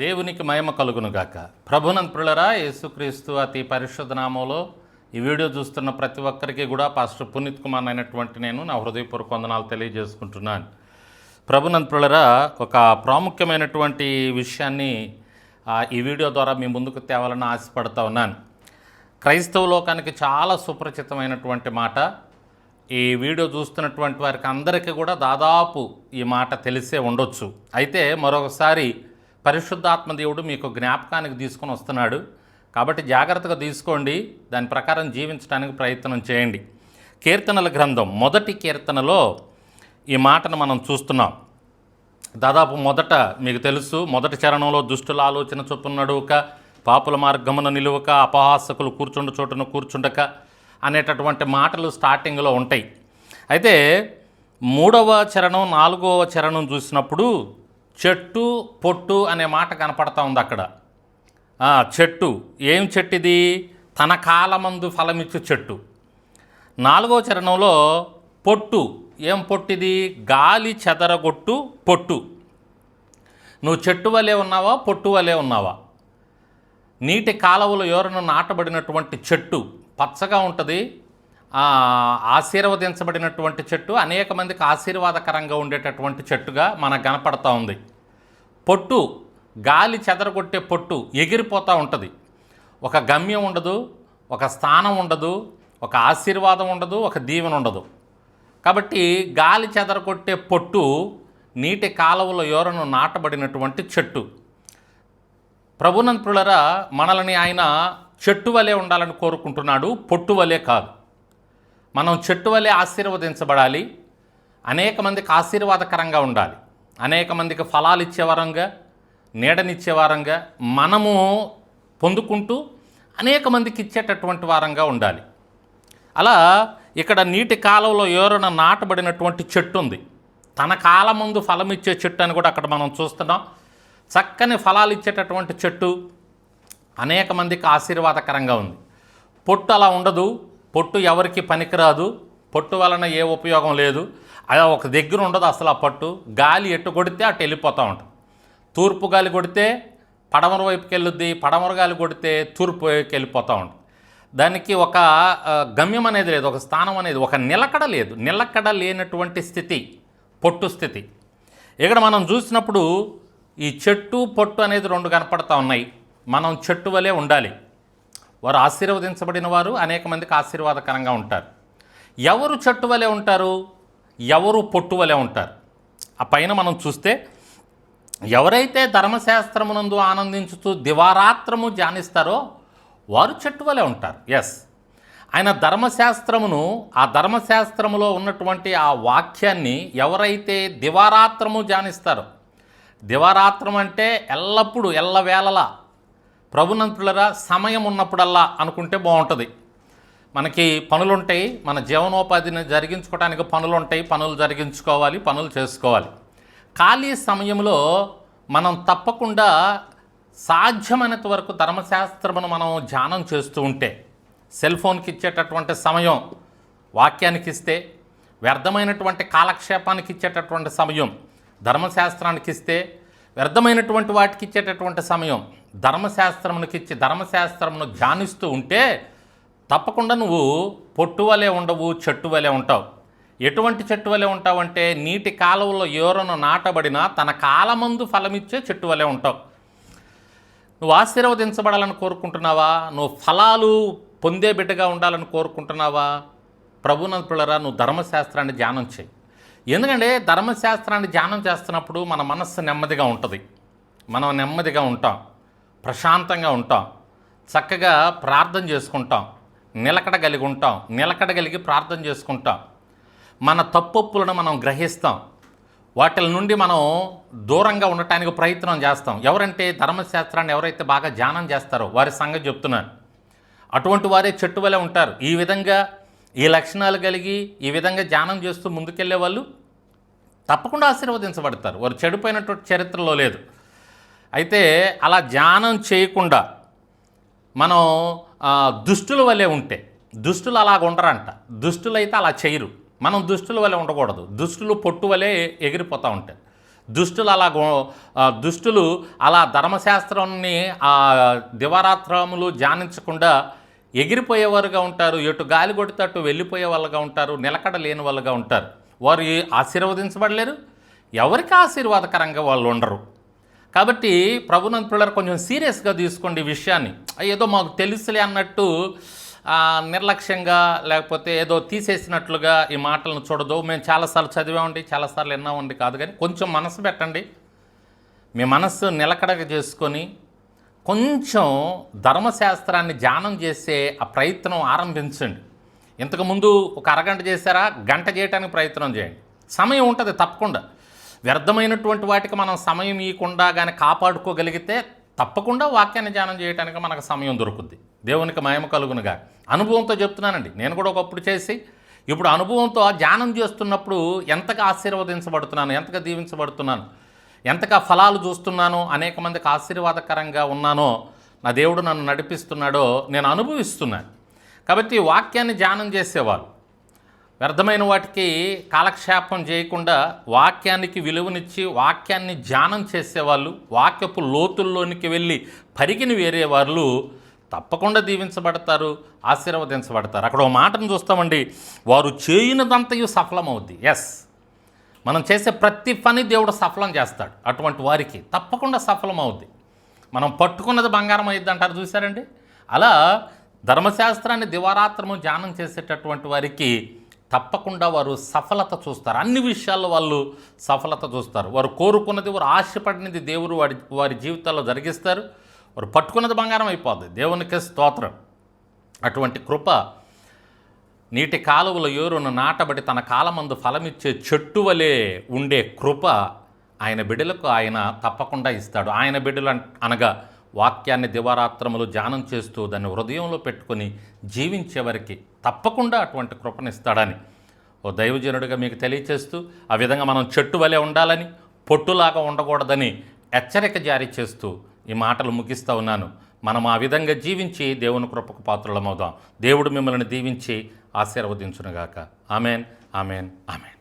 దేవునికి మహిమ కలుగునుగాక ప్రభునంతులరా యేసుక్రీస్తు అతి పరిశుద్ధ నామంలో ఈ వీడియో చూస్తున్న ప్రతి ఒక్కరికి కూడా పాస్టర్ పునీత్ కుమార్ అయినటువంటి నేను నా హృదయపూర్వక వందనాలు తెలియజేసుకుంటున్నాను. ప్రభునంతులరా ఒక ప్రాముఖ్యమైనటువంటి విషయాన్ని ఈ వీడియో ద్వారా మీ ముందుకు తేవాలని ఆశపడతా ఉన్నాను. క్రైస్తవ లోకానికి చాలా సుపరిచితమైనటువంటి మాట. ఈ వీడియో చూస్తున్నటువంటి వారికి అందరికీ కూడా దాదాపు ఈ మాట తెలిసే ఉండొచ్చు. అయితే మరొకసారి పరిశుద్ధాత్మ దేవుడు మీకు జ్ఞాపకానికి తీసుకొని వస్తున్నాడు. కాబట్టి జాగ్రత్తగా తీసుకోండి. దాని ప్రకారం జీవించడానికి ప్రయత్నం చేయండి. కీర్తనల గ్రంథం మొదటి కీర్తనలో ఈ మాటను మనం చూస్తున్నాం. దాదాపు మొదట మీకు తెలుసు మొదటి చరణంలో దుష్టుల ఆలోచన చొప్పున నడువక పాపుల మార్గమున నిలువక అపహాసకులు కూర్చుండు చోటున కూర్చుండక అనేటటువంటి మాటలు స్టార్టింగ్లో ఉంటాయి. అయితే మూడవ చరణం నాలుగవ చరణం చూసినప్పుడు చెట్టు పొట్టు అనే మాట కనపడతా ఉంది అక్కడ. చెట్టు. ఏం చెట్టుది? తన కాలమందు ఫలమిచ్చు చెట్టు. నాలుగో చరణంలో పొట్టు. ఏం పొట్టిది? గాలి చెదరగొట్టు పొట్టు. నువ్వు చెట్టు వలె ఉన్నావా? పొట్టు వలె ఉన్నావా? నీటి కాలువలో ఎవరైనా నాటబడినటువంటి చెట్టు పచ్చగా ఉంటుంది. ఆశీర్వదించబడినటువంటి చెట్టు అనేక మందికి ఆశీర్వాదకరంగా ఉండేటటువంటి చెట్టుగా మనకు కనపడతా ఉంది. పొట్టు గాలి చెదరగొట్టే పొట్టు ఎగిరిపోతూ ఉంటుంది. ఒక గమ్యం ఉండదు ఒక స్థానం ఉండదు ఒక ఆశీర్వాదం ఉండదు ఒక దీవెన ఉండదు. కాబట్టి గాలి చెదరగొట్టే పొట్టు నీటి కాలువల ఎవరను నాటబడినటువంటి చెట్టు. ప్రభునంతులరా మనల్ని ఆయన చెట్టు వలె ఉండాలని కోరుకుంటున్నాడు పొట్టు వలె కాదు. మనం చెట్టు వలె ఆశీర్వదించబడాలి. అనేక మందికి ఆశీర్వాదకరంగా ఉండాలి. అనేక మందికి ఫలాలు ఇచ్చే వారంగా నీడనిచ్చే వారంగా మనము పొందుకుంటూ అనేక మందికి ఇచ్చేటటువంటి వారంగా ఉండాలి. అలా ఇక్కడ నీటి కాలంలో ఎవరైనా నాటబడినటువంటి చెట్టు ఉంది. తన కాలం ముందు ఫలం ఇచ్చే చెట్టు అని కూడా అక్కడ మనం చూస్తున్నాం. చక్కని ఫలాలు ఇచ్చేటటువంటి చెట్టు అనేక మందికి ఆశీర్వాదకరంగా ఉంది. పొట్టు అలా ఉండదు. పొట్టు ఎవరికి పనికిరాదు పొట్టు వలన ఏ ఉపయోగం లేదు. అది ఒక దగ్గర ఉండదు అసలు ఆ పట్టు. గాలి ఎట్టు కొడితే అటు వెళ్ళిపోతూ ఉంటుంది. తూర్పు గాలి కొడితే పడమర వైపుకి వెళ్ళుద్ది పడమర గాలి కొడితే తూర్పు వైపుకి వెళ్ళిపోతూ ఉంటుంది. దానికి ఒక గమ్యం అనేది లేదు ఒక స్థానం అనేది ఒక నిలకడ లేదు. నిలకడ లేనటువంటి స్థితి పొట్టు స్థితి. ఇక్కడ మనం చూసినప్పుడు ఈ చెట్టు పొట్టు అనేది రెండు కనపడతా ఉన్నాయి. మనం చెట్టు వలె ఉండాలి. వారు ఆశీర్వదించబడిన వారు అనేక మందికి ఆశీర్వాదకరంగా ఉంటారు. ఎవరు చెట్టు వలె ఉంటారు? ఎవరు పొట్టు వలె ఉంటారు? ఆ పైన మనం చూస్తే ఎవరైతే ధర్మశాస్త్రమునందు ఆనందించుతూ దివారాత్రము ధ్యానిస్తారో వారు చెట్టు వలె ఉంటారు. ఎస్ ఆయన ధర్మశాస్త్రమును ఆ ధర్మశాస్త్రములో ఉన్నటువంటి ఆ వాక్యాన్ని ఎవరైతే దివారాత్రము ధ్యానిస్తారో దివారాత్రం అంటే ఎల్లప్పుడూ ఎల్లవేళలా ప్రభునంతులరా సమయం ఉన్నప్పుడల్లా అనుకుంటే బాగుంటుంది మనకి పనులుంటాయి మన జీవనోపాధిని జరిగించుకోవడానికి పనులుంటాయి పనులు జరిగించుకోవాలి పనులు చేసుకోవాలి. ఖాళీ సమయంలో మనం తప్పకుండా సాధ్యమైనంత వరకు ధర్మశాస్త్రమును మనం ధ్యానం చేస్తూ ఉంటే సెల్ ఫోన్కి ఇచ్చేటటువంటి సమయం వాక్యానికి ఇస్తే వ్యర్థమైనటువంటి కాలక్షేపానికి ఇచ్చేటటువంటి సమయం ధర్మశాస్త్రానికి ఇస్తే వ్యర్థమైనటువంటి వాటికి ఇచ్చేటటువంటి సమయం ధర్మశాస్త్రమునికిచ్చి ధర్మశాస్త్రమును ధ్యానిస్తూ ఉంటే తప్పకుండా నువ్వు పొట్టు వలె ఉండవు చెట్టు వలె ఉంటావు. ఎటువంటి చెట్టు వలె ఉంటావంటే నీటి కాలువలో ఎవరను నాటబడినా తన కాలమందు ఫలమిచ్చే చెట్టు వలె ఉంటావు. నువ్వు ఆశీర్వదించబడాలని కోరుకుంటున్నావా? నువ్వు ఫలాలు పొందే బిడ్డగా ఉండాలని కోరుకుంటున్నావా? ప్రభునంతులరా నువ్వు ధర్మశాస్త్రాన్ని ధ్యానం చేయి. ఎందుకంటే ధర్మశాస్త్రాన్ని ధ్యానం చేస్తున్నప్పుడు మన మనస్సు నెమ్మదిగా ఉంటుంది. మనం నెమ్మదిగా ఉంటాం. ప్రశాంతంగా ఉంటాం. చక్కగా ప్రార్థన చేసుకుంటాం. నిలకడ కలిగి ఉంటాం. నిలకడ కలిగి ప్రార్థన చేసుకుంటాం. మన తప్పొప్పులను మనం గ్రహిస్తాం. వాటి నుండి మనం దూరంగా ఉండటానికి ప్రయత్నం చేస్తాం. ఎవరంటే ధర్మశాస్త్రాన్ని ఎవరైతే బాగా ధ్యానం చేస్తారో వారి సంగతి చెప్తున్నాను. అటువంటి వారే చెట్టు వలె ఉంటారు. ఈ విధంగా ఈ లక్షణాలు కలిగి ఈ విధంగా ధ్యానం చేస్తూ ముందుకెళ్ళే వాళ్ళు తప్పకుండా ఆశీర్వదించబడతారు. వారు చెడిపోయినటువంటి చరిత్రలో లేదు. అయితే అలా ధ్యానం చేయకుండా మనం దుష్టుల వలె ఉంటే దుష్టులు అలాగ ఉండరంట. దుష్టులు అయితే అలా చేయరు. మనం దుష్టుల వలె ఉండకూడదు. దుష్టులు పొట్టు వలె ఎగిరిపోతూ ఉంటాయి. దుష్టులు అలా దుష్టులు అలా ధర్మశాస్త్రాన్ని ఆ దివారాత్రములు ధ్యానించకుండా ఎగిరిపోయేవారుగా ఉంటారు. ఎటు గాలి కొడితే వెళ్ళిపోయే వాళ్ళుగా ఉంటారు. నిలకడ లేని వాళ్ళుగా ఉంటారు. వారు ఆశీర్వదించబడలేరు. ఎవరికి ఆశీర్వాదకరంగా వాళ్ళు ఉండరు. కాబట్టి ప్రభునంద్ పిల్లలు కొంచెం సీరియస్గా తీసుకోండి ఈ విషయాన్ని. ఏదో మాకు తెలుసులే అన్నట్టు నిర్లక్ష్యంగా లేకపోతే ఏదో తీసేసినట్లుగా ఈ మాటలను చూడదు. మేము చాలాసార్లు చదివామండి చాలాసార్లు విన్నామండి కాదు కానీ కొంచెం మనసు పెట్టండి. మీ మనస్సు నిలకడగా చేసుకొని కొంచెం ధర్మశాస్త్రాన్ని ధ్యానం చేసే ఆ ప్రయత్నం ఆరంభించండి. ఇంతకుముందు ఒక అరగంట చేశారా? గంట చేయడానికి ప్రయత్నం చేయండి. సమయం ఉంటుంది తప్పకుండా. వ్యర్థమైనటువంటి వాటికి మనం సమయం ఇవ్వకుండా కానీ కాపాడుకోగలిగితే తప్పకుండా వాక్యాన్ని ధ్యానం చేయడానికి మనకు సమయం దొరుకుద్ది. దేవునికి మహిమ కలుగునుగా. అనుభవంతో చెప్తున్నానండి. నేను కూడా ఒకప్పుడు చేసి ఇప్పుడు అనుభవంతో ధ్యానం చేస్తున్నప్పుడు ఎంతగా ఆశీర్వదించబడుతున్నాను ఎంతగా దీవించబడుతున్నాను ఎంతగా ఫలాలు చూస్తున్నానో అనేక మందికి ఆశీర్వాదకరంగా ఉన్నానో నా దేవుడు నన్ను నడిపిస్తున్నాడో నేను అనుభవిస్తున్నాను. కాబట్టి వాక్యాన్ని ధ్యానం చేసేవారు వ్యర్థమైన వాటికి కాలక్షేపం చేయకుండా వాక్యానికి విలువనిచ్చి వాక్యాన్ని ధ్యానం చేసేవాళ్ళు వాక్యపు లోతుల్లోనికి వెళ్ళి పరిగిని వేరే వాళ్ళు తప్పకుండా దీవించబడతారు ఆశీర్వదించబడతారు. అక్కడ ఒక మాటను చూస్తామండి. వారు చేయినదంతయు సఫలమవుద్ది. ఎస్ మనం చేసే ప్రతి పని దేవుడు సఫలం చేస్తాడు. అటువంటి వారికి తప్పకుండా సఫలమవుద్ది. మనం పట్టుకున్నది బంగారం అయ్యిద్ది అంటారు చూసారండి అలా ధర్మశాస్త్రాన్ని దివారాత్రము ధ్యానం చేసేటటువంటి వారికి తప్పకుండా వారు సఫలత చూస్తారు. అన్ని విషయాల్లో వాళ్ళు సఫలత చూస్తారు. వారు కోరుకున్నది వారు ఆశపడినది దేవుడు వారి వారి జీవితాల్లో జరిగిస్తారు. వారు పట్టుకున్నది బంగారం అయిపోద్ది. దేవునికి స్తోత్రం. అటువంటి కృప నీటి కాలువల ఏరును నాటబడి తన కాలమందు ఫలమిచ్చే చెట్టు వలె ఉండే కృప ఆయన బిడ్డలకు ఆయన తప్పకుండా ఇస్తాడు. ఆయన బిడ్డలు అనగా వాక్యాన్ని దివారాత్రములు ధ్యానం చేస్తూ దాన్ని హృదయంలో పెట్టుకొని జీవించేవారికి తప్పకుండా అటువంటి కృపనిస్తాడని ఓ దైవజనుడిగా మీకు తెలియచేస్తూ ఆ విధంగా మనం చెట్టు వలె ఉండాలని పొట్టులాగా ఉండకూడదని హెచ్చరిక జారీ చేస్తూ ఈ మాటలు ముగిస్తూ ఉన్నాను. మనం ఆ విధంగా జీవించి దేవుని కృపకు పాత్రలమవుదాం. దేవుడు మిమ్మల్ని దీవించి ఆశీర్వదించునుగాక. Amen amen amen.